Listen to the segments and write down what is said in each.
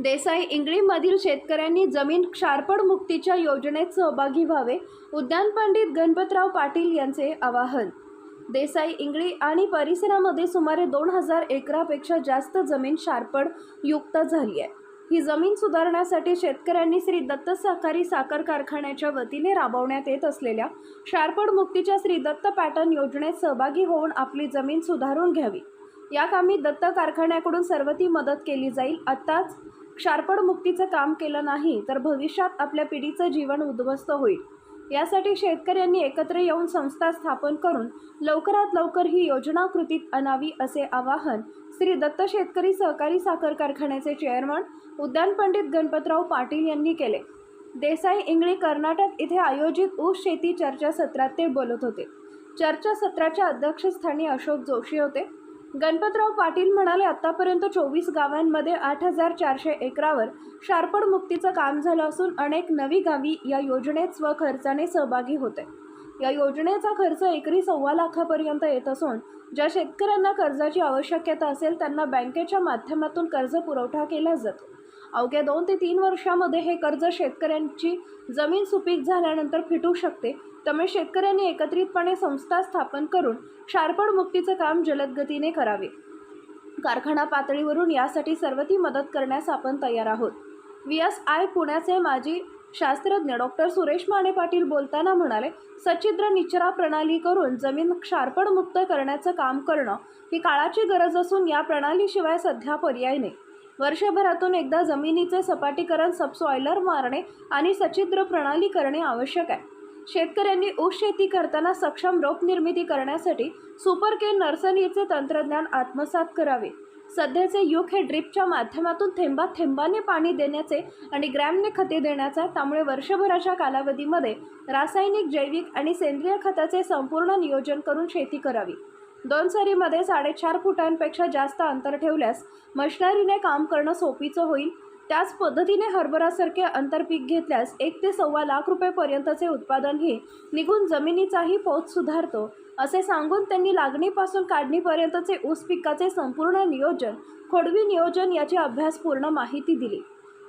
देसाई इंगळीमधील शेतकऱ्यांनी जमीन क्षारपड मुक्तीच्या योजनेत सहभागी व्हावे उद्यान पंडित गणपतराव पाटील यांचे आवाहन. देसाई इंगळी आणि परिसरामध्ये सुमारे दोन हजार एकरापेक्षा जास्त जमीन शारपड युक्त झाली आहे. ही जमीन सुधारण्यासाठी शेतकऱ्यांनी श्री दत्त सहकारी साखर कारखान्याच्या वतीने राबवण्यात येत असलेल्या शारपड मुक्तीच्या श्री दत्त पॅटर्न योजनेत सहभागी होऊन आपली जमीन सुधारून घ्यावी. या कामी दत्त कारखान्याकडून सर्व ती मदत केली जाईल. आत्ताच क्षारपड मुक्तीचं काम केलं नाही तर भविष्यात आपल्या पिढीचं जीवन उद्ध्वस्त होईल. यासाठी शेतकऱ्यांनी एकत्र येऊन संस्था स्थापन करून लवकरात लवकर ही योजना कृतीत आणावी असे आवाहन श्री दत्त शेतकरी सहकारी साखर कारखान्याचे चेअरमन उद्यान पंडित गणपतराव पाटील यांनी केले. देसाई इंगळी कर्नाटक इथे आयोजित ऊस शेती चर्चासत्रात ते बोलत होते. चर्चासत्राच्या अध्यक्षस्थानी अशोक जोशी होते. गणपतराव पाटील म्हणाले आतापर्यंत चोवीस गावांमध्ये आठ हजार चारशे एकरावर शारपड मुक्तीचं काम झालं असून अनेक नवी गावी या योजनेत स्वखर्चाने सहभागी होते. या योजनेचा खर्च एकरी सव्वा लाखापर्यंत येत असून ज्या शेतकऱ्यांना कर्जाची आवश्यकता असेल त्यांना बँकेच्या माध्यमातून कर्ज पुरवठा केला जातो. अवघ्या दोन ते तीन वर्षामध्ये हे कर्ज शेतकऱ्यांची जमीन सुपीक झाल्यानंतर फिटू शकते. त्यामुळे शेतकऱ्यांनी एकत्रितपणे संस्था स्थापन करून शारपड मुक्तीचं काम जलद गतीने करावे. कारखाना पातळीवरून यासाठी सर्व ती मदत करण्यास आपण तयार आहोत. व्ही एस आय पुण्याचे माजी शास्त्रज्ञ डॉक्टर सुरेश माने पाटील बोलताना म्हणाले सच्छिद्र निचरा प्रणाली करून जमीन क्षारपणमुक्त करण्याचं काम करणं ही काळाची गरज असून या प्रणालीशिवाय सध्या पर्याय नाही. वर्षभरातून एकदा जमिनीचे सपाटीकरण सबसॉयलर मारणे आणि सच्छिद्र प्रणाली करणे आवश्यक आहे. शेतकऱ्यांनी ऊस शेती करताना सक्षम रोप निर्मिती करण्यासाठी सुपर के नर्सरीचे तंत्रज्ञान आत्मसात करावे. सध्याचे युग हे ड्रिपच्या माध्यमातून थेंबा थेंबाने पाणी देण्याचे आणि ग्रॅमने खते देण्याचा त्यामुळे वर्षभराच्या कालावधीमध्ये रासायनिक जैविक आणि सेंद्रिय खताचे संपूर्ण नियोजन करून शेती करावी. दोन सरीमध्ये साडेचार फुटांपेक्षा जास्त अंतर ठेवल्यास मशिनरीने काम करणं सोपीचं होईल. त्याच पद्धतीने हरभरासारखे आंतरपीक घेतल्यास एक ते सव्वा लाख रुपयेपर्यंतचे उत्पादनही निघून जमिनीचाही पोत सुधारतो असे सांगून त्यांनी लागणीपासून काढणीपर्यंतचे ऊस पिकाचे संपूर्ण नियोजन खोडवी नियोजन याची अभ्यासपूर्ण माहिती दिली.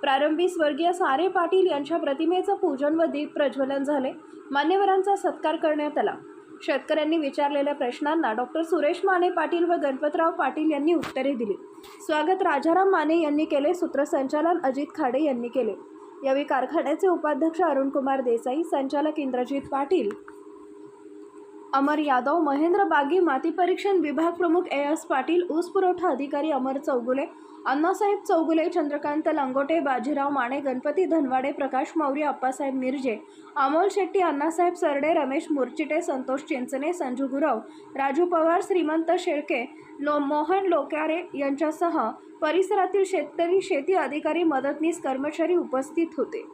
प्रारंभी स्वर्गीय सारे पाटील यांच्या प्रतिमेचं पूजन व दीप प्रज्वलन झाले. मान्यवरांचा सत्कार करण्यात आला. शेतकऱ्यांनी विचारलेल्या प्रश्नांना डॉक्टर सुरेश माने पाटील व गणपतराव पाटील यांनी उत्तरे दिली. स्वागत राजाराम माने यांनी केले सूत्रसंचालन अजित खाडे यांनी केले. यावेळी कारखान्याचे उपाध्यक्ष अरुणकुमार देसाई संचालक इंद्रजित पाटील अमर यादव महेंद्र बागी माती परीक्षण विभाग प्रमुख ए एस पाटील ऊस पुरवठा अधिकारी अमर चौगुले अण्णासाहेब चौगुले चंद्रकांत लांगोटे बाजीराव माने गणपती धनवाडे प्रकाश मौर्य अप्पासाहेब मिरजे अमोल शेट्टी अण्णासाहेब सरडे रमेश मुरचिटे संतोष चिंचणे संजू गुरव राजू पवार श्रीमंत शेळके लो मोहन लोकारे यांच्यासह परिसरातील शेतकरी शेती अधिकारी मदतनीस कर्मचारी उपस्थित होते.